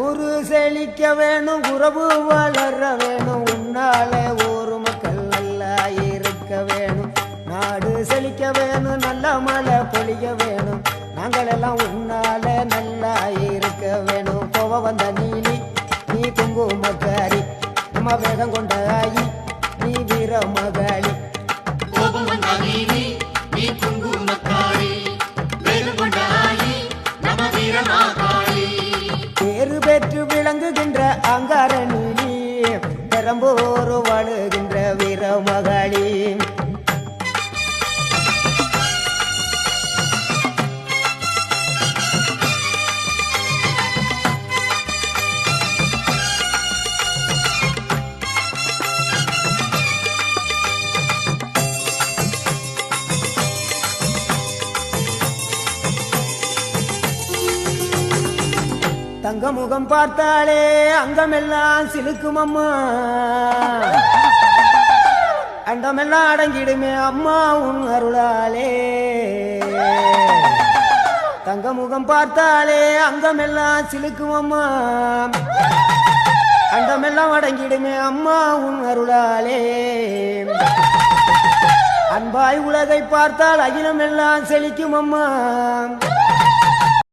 ஊரு செழிக்க வேணும் உறவு வளர வேணும். உன்னால ஊர் மக்கள் நல்லா இருக்க வேணும். நாடு செழிக்க வேணும் நல்ல மழை பொழிய வேணும். நாங்கள் எல்லாம் உன்னால நல்லா இருக்க வேணும். கோவ வந்த நீலி நீ குங்குமக்காரி. நம்ம வேகம் கொண்ட ஆயி நீ வீரமாக பெரம்போரு வாழுகின்ற வீர தங்க முகம் பார்த்தாலே அங்கமெல்லாம் சிலுக்கும் அம்மா அண்டமெல்லாம் அடங்கிடுமே அம்மா உன் அருளாலே. தங்க முகம் பார்த்தாலே அங்கமெல்லாம் சிலுக்கும் அம்மா அண்டமெல்லாம் அடங்கிடுமே அம்மா உன் அருளாலே. அன்பாய் உலகை பார்த்தால் அகிலமெல்லாம் செழிக்கும் அம்மா